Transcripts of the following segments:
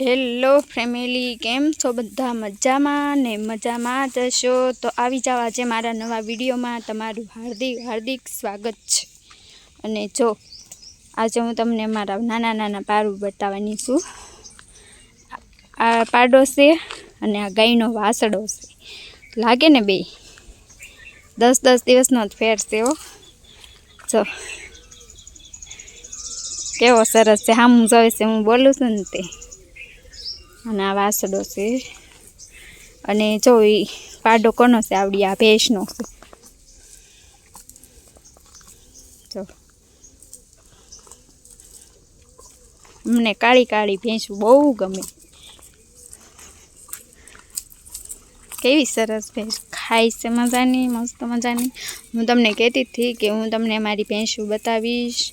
Hello family કેમ છો બધા? મજામાં ને મજામાં જ હશો તો આવી જાઓ આજે મારા નવા વિડીયોમાં. તમારું હાર્દિક હાર્દિક સ્વાગત છે. અને જો, આજે હું તમને મારા નાના નાના પારું બતાવવાની છું. આ પાડો છે અને આ ગાયનો વાસડો છે. લાગે ને બે દસ દસ દિવસનો જ ફેર છે જો, કેવો સરસ છે. હા હું છે. હું બોલું છું ને તે. અને આ વાસડો છે. અને જો એ પાડો કોનો છે? આવડી આ ભેંસનો છે. જો. અમને કાળી કાળી ભેંસું બહુ ગમે. કેવી સરસ ભેંસ. ખાય છે મજાની, મસ્ત મજાની. હું તમને કહેતી હતી કે હું તમને મારી ભેંસું બતાવીશ.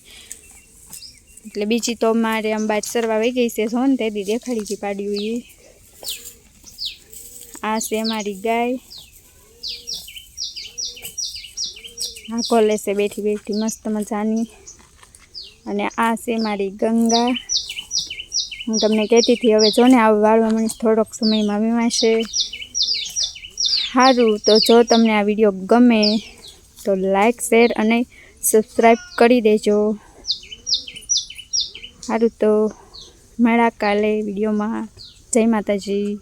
એટલે બીજી તો મારે આમ બાદ સરવા વહી ગઈ છે જો ને તેથી દેખાડી હતી પાડ્યું એ આ છે મારી ગાય. આ કોલે છે બેઠી બેઠી મસ્ત મજાની. અને આ છે મારી ગંગા. હું તમને કહેતી હતી, હવે જો ને આ વાળવા મને થોડોક સમયમાં વીમાશે સારું તો જો તમને આ વીડિયો ગમે, તો લાઈક, શેર અને સબસ્ક્રાઈબ કરી દેજો. સારું તો મળ્યા કાલે વિડીયોમાં. જય માતાજી.